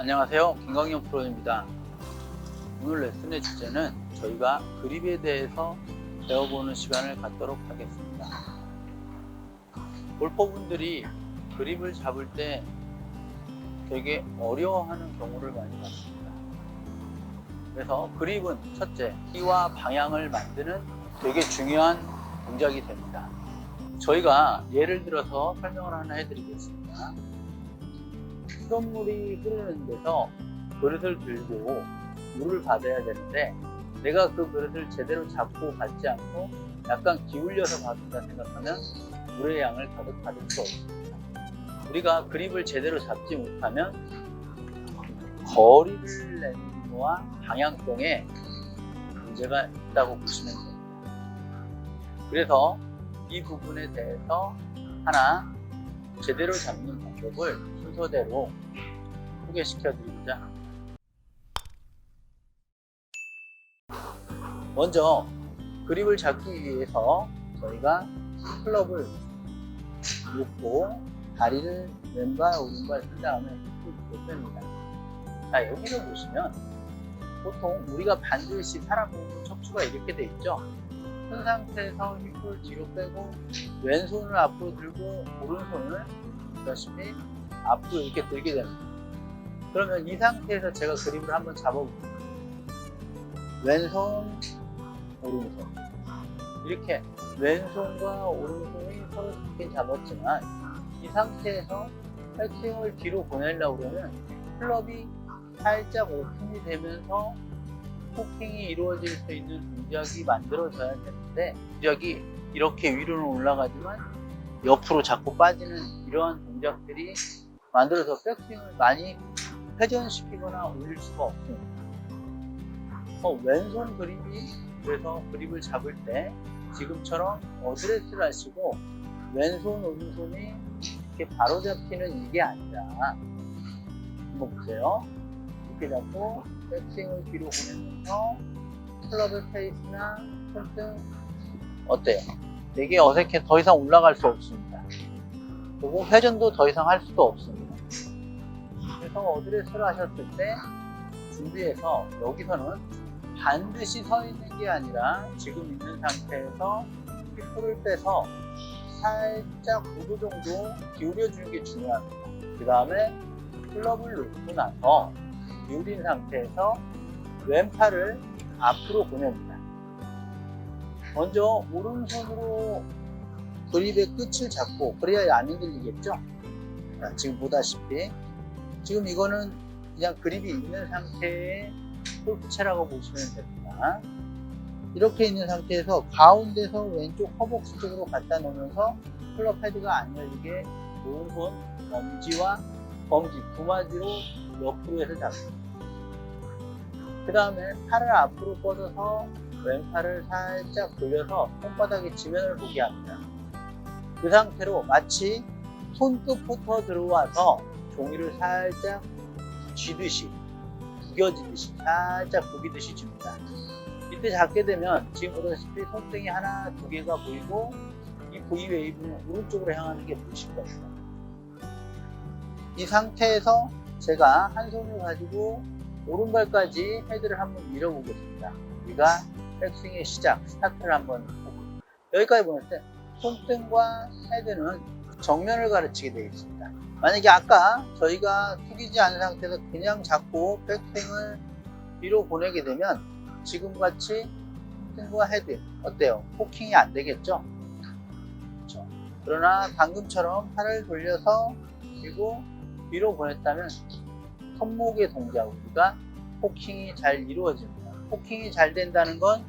안녕하세요. 김광현 프로입니다. 오늘 레슨의 주제는 저희가 그립에 대해서 배워보는 시간을 갖도록 하겠습니다. 골퍼분들이 그립을 잡을 때 되게 어려워하는 경우를 많이 봤습니다. 그래서 그립은 첫째, 키와 방향을 만드는 되게 중요한 동작이 됩니다. 저희가 예를 들어서 설명을 하나 해드리겠습니다. 수돗물이 흐르는 데서 그릇을 들고 물을 받아야 되는데 내가 그 그릇을 제대로 잡고 받지 않고 약간 기울여서 받는다 생각하면 물의 양을 가득 받을 수 없습니다. 우리가 그립을 제대로 잡지 못하면 거리를 내는 거와 방향성에 문제가 있다고 보시면 됩니다. 그래서 이 부분에 대해서 하나 제대로 잡는 방법을 순서대로 소개시켜 드리고자. 먼저 그립을 잡기 위해서 저희가 클럽을 놓고 다리를 왼발 오른발 쓴 다음에 쭉 뺍니다. 자 여기를 보시면 보통 우리가 반드시 몸은 척추가 이렇게 돼 있죠. 큰 상태에서 힙을 뒤로 빼고 왼손을 앞으로 들고 오른손을 보다시피 앞으로 이렇게 들게 됩니다. 그러면 이 상태에서 제가 그립을 한번 잡아볼게요. 왼손, 오른손. 이렇게 왼손과 오른손이 서로 좋게 잡았지만 이 상태에서 백스윙을 뒤로 보내려고 그러면 클럽이 살짝 오픈이 되면서 포킹이 이루어질 수 있는 동작이 만들어져야 되는데 동작이 이렇게 위로는 올라가지만 옆으로 자꾸 빠지는 이러한 동작들이 만들어서 백스윙을 많이 회전시키거나 올릴 수가 없습니다. 어, 왼손 그립이 그래서 그립을 잡을 때 지금처럼 어드레스를 하시고 왼손 오른손이 이렇게 바로 잡히는 이게 아니라 한번 보세요. 이렇게 잡고 백스윙을 뒤로 보내면서 클럽의 페이스나 손등 어때요? 되게 어색해 더 이상 올라갈 수 없습니다. 그리고 회전도 더 이상 할 수도 없습니다. 그래서 어드레스를 하셨을 때 준비해서 여기서는 반드시 서 있는 게 아니라 지금 있는 상태에서 힙을 빼서 살짝 9도 정도 기울여 주는 게 중요합니다. 그 다음에 클럽을 놓고 나서 기울인 상태에서 왼팔을 앞으로 보냅니다. 먼저 오른손으로 그립의 끝을 잡고 그래야 안 흔들리겠죠? 자, 지금 보다시피 지금 이거는 그냥 그립이 있는 상태의 골프채라고 보시면 됩니다. 이렇게 있는 상태에서 가운데서 왼쪽 허벅지 쪽으로 갖다 놓으면서 클럽 헤드가 안 열리게 오른손 엄지와 검지 두 마디로 옆으로 해서 잡습니다. 그 다음에 팔을 앞으로 뻗어서 왼팔을 살짝 돌려서 손바닥에 지면을 보게 합니다. 그 상태로 마치 손끝부터 들어와서 종이를 살짝 쥐듯이 구겨지듯이 살짝 구기듯이 줍니다. 이때 잡게 되면 지금 보다시피 손등이 하나 두 개가 보이고 이 V 웨이브는 오른쪽으로 향하는 게 보이실 겁니다. 이 상태에서 제가 한 손을 가지고 오른발까지 헤드를 한번 밀어보겠습니다. 우리가 백스윙의 시작, 스타트를 한번 보고 여기까지 때 손등과 헤드는 정면을 가르치게 되어 있습니다. 만약에 아까 저희가 숙이지 않은 상태에서 그냥 잡고 백스윙을 뒤로 보내게 되면 지금 같이 손등과 헤드 어때요? 포킹이 안 되겠죠? 그렇죠. 그러나 방금처럼 팔을 돌려서 그리고 뒤로 보냈다면 손목의 동작 우리가 포킹이 잘 이루어집니다. 포킹이 잘 된다는 건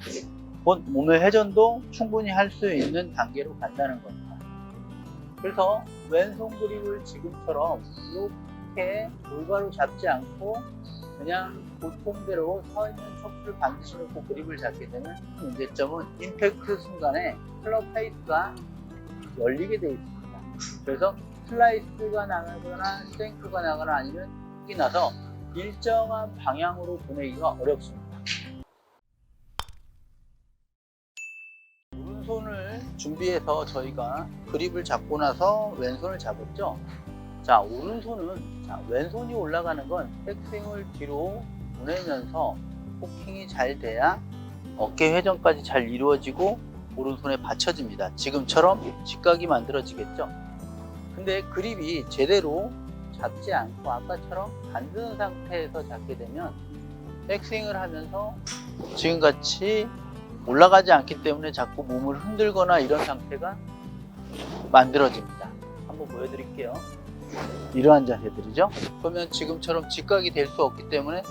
곧 몸의 회전도 충분히 할 수 있는 단계로 간다는 겁니다. 그래서 왼손 그립을 지금처럼 이렇게 올바로 잡지 않고 그냥 보통대로 서 있는 척추를 반드시 놓고 그립을 잡게 되면 문제점은 임팩트 순간에 클럽 페이스가 열리게 되어 있습니다. 그래서 슬라이스가 나거나 스탱크가 나거나 아니면 훅이 나서 일정한 방향으로 보내기가 어렵습니다. 오른손을 준비해서 저희가 그립을 잡고 나서 왼손을 잡았죠. 자, 오른손은 자, 왼손이 올라가는 건 백스윙을 뒤로 보내면서 포킹이 잘 돼야 어깨 회전까지 잘 이루어지고 오른손에 받쳐집니다. 지금처럼 직각이 만들어지겠죠. 근데 그립이 제대로 잡지 않고 아까처럼 반드는 상태에서 잡게 되면 백스윙을 하면서 지금같이 올라가지 않기 때문에 자꾸 몸을 흔들거나 이런 상태가 만들어집니다. 한번 보여드릴게요. 이러한 자세들이죠. 그러면 지금처럼 직각이 될 수 없기 때문에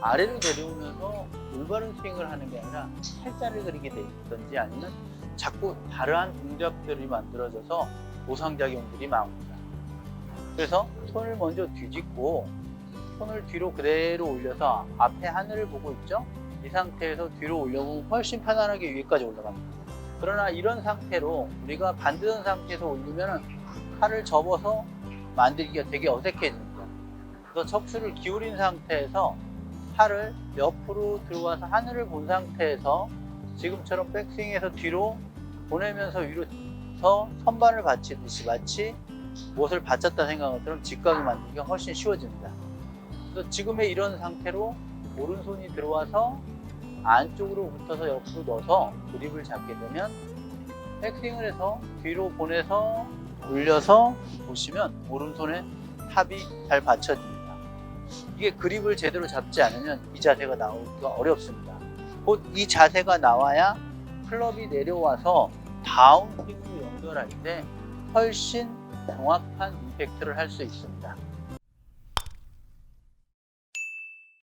아래로 내려오면서 올바른 스윙을 하는 게 아니라 팔자를 그리게 돼 있든지 아니면 자꾸 다르한 동작들이 만들어져서 보상작용들이 나옵니다. 그래서 손을 먼저 뒤집고 손을 뒤로 그대로 올려서 앞에 하늘을 보고 있죠? 이 상태에서 뒤로 올려보면 훨씬 편안하게 위에까지 올라갑니다. 그러나 이런 상태로 우리가 반드는 상태에서 올리면 팔을 접어서 만들기가 되게 어색해집니다. 그래서 척추를 기울인 상태에서 팔을 옆으로 들어와서 하늘을 본 상태에서 지금처럼 백스윙에서 뒤로 보내면서 위로서 선반을 받치듯이 마치 무엇을 받쳤다 생각한 것처럼 직각을 만들기가 훨씬 쉬워집니다. 그래서 지금의 이런 상태로 오른손이 들어와서 안쪽으로 붙어서 옆으로 넣어서 그립을 잡게 되면 백스윙을 해서 뒤로 보내서 올려서 보시면 오른손에 탑이 잘 받쳐집니다. 이게 그립을 제대로 잡지 않으면 이 자세가 나오기가 어렵습니다. 곧 이 자세가 나와야 클럽이 내려와서 다운스윙으로 연결할 때 훨씬 정확한 임팩트를 할 수 있습니다.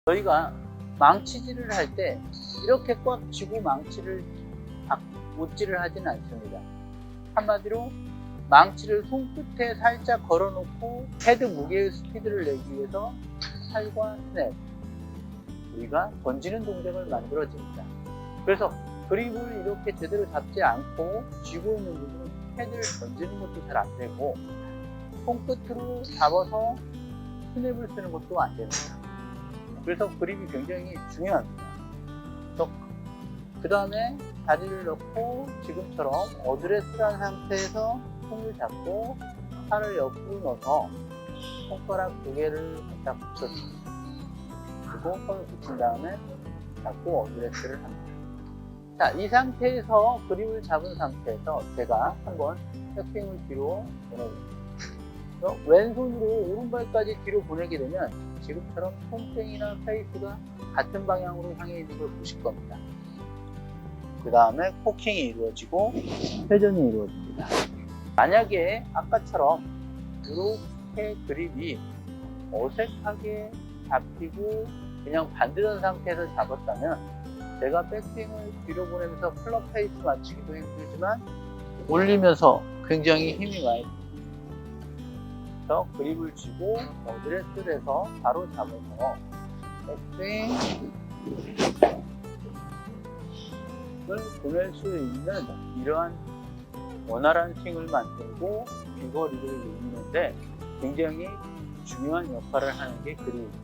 저희가 망치질을 할 때 이렇게 꽉 쥐고 망치를 박- 못질을 하진 않습니다. 한마디로 망치를 손끝에 살짝 걸어놓고 헤드 무게의 스피드를 내기 위해서 팔과 스냅 우리가 던지는 동작을 만들어집니다. 그래서 그립을 이렇게 제대로 잡지 않고 쥐고 있는 부분은 헤드를 던지는 것도 잘 안 되고 손끝으로 잡아서 스냅을 쓰는 것도 안 됩니다. 그래서 그립이 굉장히 중요합니다. 그 다음에 다리를 넣고 지금처럼 어드레스한 상태에서 손을 잡고 팔을 옆으로 넣어서 손가락 두 개를 갖다 붙여줍니다. 그리고 손을 붙인 다음에 잡고 어드레스를 합니다. 자, 이 상태에서 그립을 잡은 상태에서 제가 한번 백스윙을 뒤로 보내봅니다. 그래서 왼손으로 오른발까지 뒤로 보내게 되면 지금처럼 손등이나 페이스가 같은 방향으로 향해 있는 걸 보실 겁니다. 그 다음에 포킹이 이루어지고 회전이 이루어집니다. 만약에 아까처럼 이렇게 그립이 어색하게 잡히고 그냥 반드는 상태에서 잡았다면 제가 백스윙을 뒤로 보내면서 클럽 페이스 맞추기도 힘들지만 올리면서 굉장히 힘이 많이 그래서 그립을 쥐고 어드레스를 해서 바로 잡아서 백스윙 을 보낼 수 있는 이러한 원활한 스윙을 만들고 비거리를 이루는데 굉장히 중요한 역할을 하는 게 그립입니다.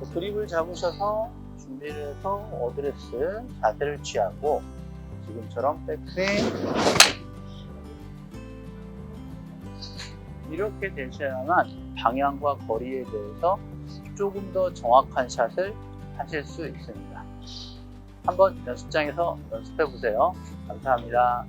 그 그립을 잡으셔서 준비를 해서 어드레스 자세를 취하고 지금처럼 백스윙 이렇게 되셔야만 방향과 거리에 대해서 조금 더 정확한 샷을 하실 수 있습니다. 한번 연습장에서 연습해 보세요. 감사합니다.